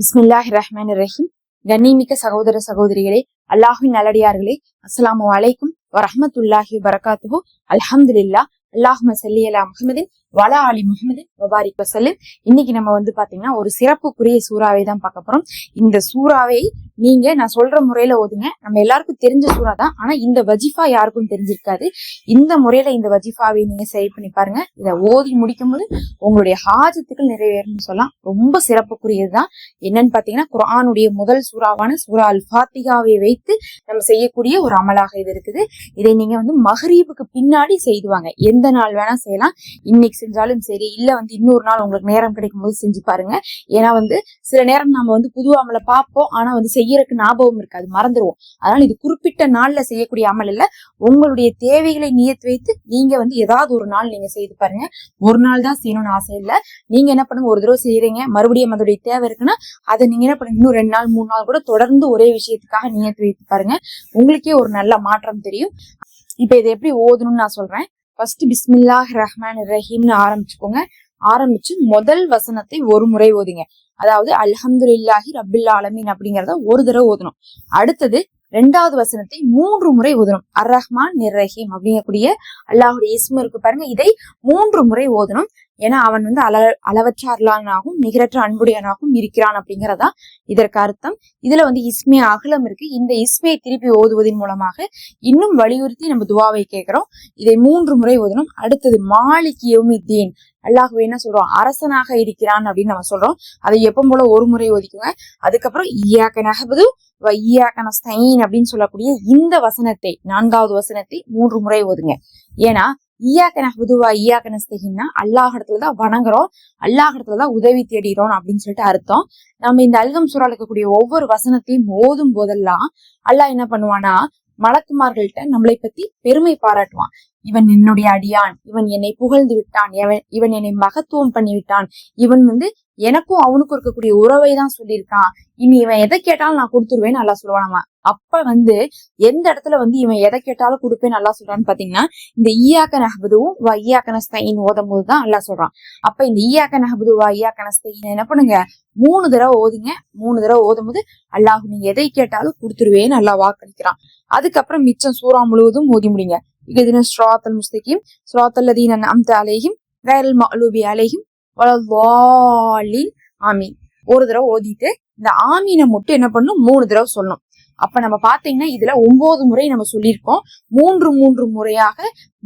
பிஸ்மில்லாஹ் ரஹ்மான் ரஹீம் கண்ணிமிக்க சகோதர சகோதரிகளே அல்லாஹின் நல்லடியார்களே அஸ்லாம் வலைக்கும் வரஹமத்துல்லாஹி வரகாத்துஹோ அல்ஹம்துலில்லா அல்லாஹ் சல்லி அலா முஹம்மதின் வள அலி முகமது வபாரிக் வசல்லிம் இன்னைக்கு நம்ம வந்து பாத்தீங்கன்னா ஒரு சிறப்புக்குரிய சூறாவை தான் பார்க்க போறோம். இந்த சூறாவை நீங்க நான் சொல்ற முறையில ஓதுங்க. நம்ம எல்லாருக்கும் தெரிஞ்ச சூறா தான். ஆனா இந்த வஜிஃபா யாருக்கும் தெரிஞ்சிருக்காது. இந்த முறையில இந்த வஜிஃபாவை நீங்க சரி பண்ணி பாருங்க. இதை ஓதி முடிக்கும் போது உங்களுடைய ஹாஜத்துக்கள் நிறைவேறும்னு சொல்லலாம். ரொம்ப சிறப்புக்குரியது தான். என்னன்னு பாத்தீங்கன்னா குரானுடைய முதல் சூறாவான சூரா அல் ஃபாத்திகாவை வைத்து நம்ம செய்யக்கூடிய ஒரு அமலாக இது இருக்குது. இதை நீங்க வந்து மஹரீபுக்கு பின்னாடி செய்துவாங்க எந்த நாள் வேணா செய்யலாம். இன்னைக்கு செஞ்சாலும் சரி இல்ல வந்து இன்னொரு நாள் உங்களுக்கு நேரம் கிடைக்கும் போது செஞ்சு பாருங்க. ஏன்னா வந்து சில நேரம் நம்ம வந்து புது அமலை பார்ப்போம் ஆனா வந்து செய்யறதுக்கு ஞாபகம் இருக்காது மறந்துடுவோம் அதனால இது குறிப்பிட்ட நாள்ல செய்யக்கூடிய அமல் இல்ல. உங்களுடைய தேவைகளை நியத்து வைத்து நீங்க வந்து ஏதாவது ஒரு நாள் நீங்க செய்து பாருங்க. ஒரு நாள் தான் செய்யணும்னு ஆசை இல்ல. நீங்க என்ன பண்ணுங்க ஒரு தடவை செய்யறீங்க மறுபடியும் அதோடைய தேவை இருக்குன்னா அதை நீங்க என்ன பண்ணுங்க இன்னும் ரெண்டு நாள் மூணு நாள் கூட தொடர்ந்து ஒரே விஷயத்துக்காக நியத்து வைத்து பாருங்க. உங்களுக்கே ஒரு நல்ல மாற்றம் தெரியும். இப்ப இதை எப்படி ஓதணும்னு நான் சொல்றேன். ஃபர்ஸ்ட் பிஸ்மில்லாஹ் ரஹ்மான் ரஹீம்னு ஆரம்பிச்சுக்கோங்க. ஆரம்பிச்சு முதல் வசனத்தை ஒரு முறை ஓதுங்க. அதாவது அல்ஹம்துலில்லாஹி ரபில் ஆலமீன் அப்படிங்கறத ஒரு தடவை ஓதணும். அடுத்தது ரெண்டாவது வசனத்தை மூன்று முறை ஓதணும். அர் ரஹ்மான் நிர் ரஹீம் அப்படிங்கக்கூடிய அல்லாஹுடைய இஸ்மு இருக்கு பாருங்க. இதை மூன்று முறை ஓதணும். ஏன்னா அவன் வந்து அள அளவற்ற அருளானாகவும் நிகரற்ற அன்புடையனாகவும் இருக்கிறான் அப்படிங்கிறதா இதற்கு அர்த்தம். இதுல வந்து இஸ்மே அகலம் இருக்கு. இந்த இஸ்மையை திருப்பி ஓதுவதன் மூலமாக இன்னும் வலியுறுத்தி நம்ம துவாவை கேட்கிறோம். இதை மூன்று முறை ஓதணும். அடுத்தது மாலிக் யோமித்தீன். அல்லாஹ் என்ன சொல்றோம்? அரசனாக இருக்கிறான் அப்படின்னு நம்ம சொல்றோம். அதை எப்போ போல ஒரு முறை ஒதுக்குங்க அதுக்கப்புறம் ஈயாக்க நகபது வையாக்க நஸ்தைன் அப்படின்னு சொல்லக்கூடிய இந்த வசனத்தை நான்காவது வசனத்தை மூன்று முறை ஓதுங்க. ஏன்னா ஈயாக்க நஹ்புதுவா ஈயாக்க நஸ்தகின்னா அல்லாஹ் இடத்துல தான் வணங்குறோம் அல்லாஹ் இடத்துல தான் உதவி தேடிறோம் அப்படின்னு சொல்லிட்டு அர்த்தம். நம்ம இந்த அல்கம் சுறா இருக்கக்கூடிய ஒவ்வொரு வசனத்தையும் ஓதும் போதெல்லாம் அல்லாஹ் என்ன பண்ணுவானா மலக்குமார்கள்ட்ட நம்மளை பத்தி பெருமை பாராட்டுவான். இவன் என்னுடைய அடியான் இவன் என்னை புகழ்ந்து விட்டான் இவன் என்னை மகத்துவம் பண்ணி விட்டான் இவன் வந்து எனக்கும் அவனுக்கும் இருக்கக்கூடிய உறவை தான் சொல்லியிருக்கான். இனி இவன் எதை கேட்டாலும் நான் கொடுத்துருவேன் நல்லா சொல்லுவானாமா அப்ப வந்து எந்த இடத்துல வந்து இவன் எதை கேட்டாலும் கொடுப்பேன் நல்லா சொல்றான்னு பாத்தீங்கன்னா இந்த ஈயாக்க நகபதுவும் வா ஈயாக்க நஸ்தைன் ஓதும் போதுதான் நல்லா சொல்றான். அப்ப இந்த ஈயாக்க நஹபது வா ஈயாக்க என்ன பண்ணுங்க? மூணு தடவை ஓதுங்க. மூணு தடவை ஓதும் போது அல்லாஹ் நீங்க எதை கேட்டாலும் கொடுத்துருவேன்னு நல்லா வாக்களிக்கிறான். அதுக்கப்புறம் மிச்சம் சூறா முழுவதும் ஓதி முடிங்க. இகதின ஸ்ராத்தல் முஸ்தகிம் ஸ்ராத்தல்லதீன் அம்த அலேஹிம் வேரல் மலூபி அலேஹிம் ஆமீன். ஒரு தடவை ஓதிட்டு இந்த ஆமீனை மட்டும் என்ன பண்ணும் மூணு தடவை சொல்லணும். அப்ப நம்ம பாத்தீங்கன்னா இதுல ஒன்பது முறை நம்ம சொல்லியிருக்கோம். மூன்று மூன்று முறையாக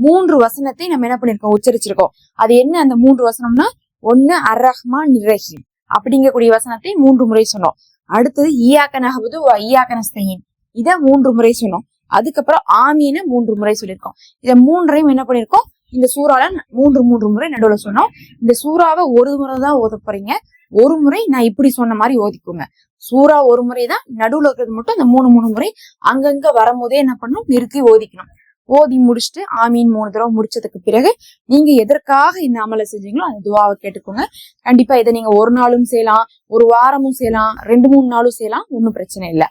மூன்று வசனத்தை நம்ம என்ன பண்ணிருக்கோம் உச்சரிச்சிருக்கோம். அது என்ன அந்த மூன்று வசனம்னா? ஒன்னு அரஹ்மா நிரஹீம் அப்படிங்கக்கூடிய வசனத்தை மூன்று முறை சொன்னோம். அடுத்தது ஈயாக்கனஹபுது ஈயாக்கனஸ்தையின் இதை மூன்று முறை சொன்னோம். அதுக்கப்புறம் ஆமீன மூன்று முறை சொல்லியிருக்கோம். இதை மூன்றையும் என்ன பண்ணிருக்கோம் இந்த சூறால மூன்று மூன்று முறை நடுவில் சொன்னோம். இந்த சூறாவை ஒரு முறை தான் ஓத போறீங்க. ஒரு முறை நான் இப்படி சொன்ன மாதிரி ஓதிக்குங்க சூறா ஒரு முறை தான் நடுவுல இருக்கிறது மட்டும் இந்த மூணு மூணு முறை அங்கங்க வரும்போதே என்ன பண்ணும்? நிறுத்தி ஓதிக்கணும். ஓதி முடிச்சுட்டு ஆமீன் மூணு தடவை முடிச்சதுக்கு பிறகு நீங்க எதற்காக இந்த அமலை செஞ்சீங்களோ அந்த துவாவை கேட்டுக்கோங்க. கண்டிப்பா இதை நீங்க ஒரு நாளும் செய்யலாம் ஒரு வாரமும் செய்யலாம் ரெண்டு மூணு நாளும் செய்யலாம் ஒன்றும் பிரச்சனை இல்லை.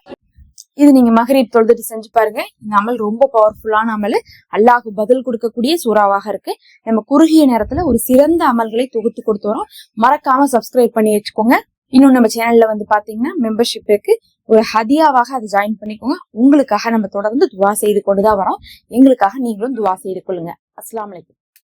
இது நீங்க மகரீப் தொழுதுட்டு செஞ்சு பாருங்க. இந்த அமல் ரொம்ப பவர்ஃபுல்லான அமல். அல்லாஹு பதில் கொடுக்கக்கூடிய சூறாவாக இருக்கு. நம்ம குறுகிய நேரத்துல ஒரு சிறந்த அமல்களை தொகுத்து கொடுத்து வரோம். மறக்காம சப்ஸ்கிரைப் பண்ணி வச்சுக்கோங்க. இன்னும் நம்ம சேனல்ல வந்து பாத்தீங்கன்னா மெம்பர்ஷிப் இருக்கு. ஒரு ஹதியாவாக அதை ஜாயின் பண்ணிக்கோங்க. உங்களுக்காக நம்ம தொடர்ந்து துவா செய்து கொண்டுதான் வரோம். எங்களுக்காக நீங்களும் துவா செய்து கொள்ளுங்க. அஸ்லாம் வலைக்கம்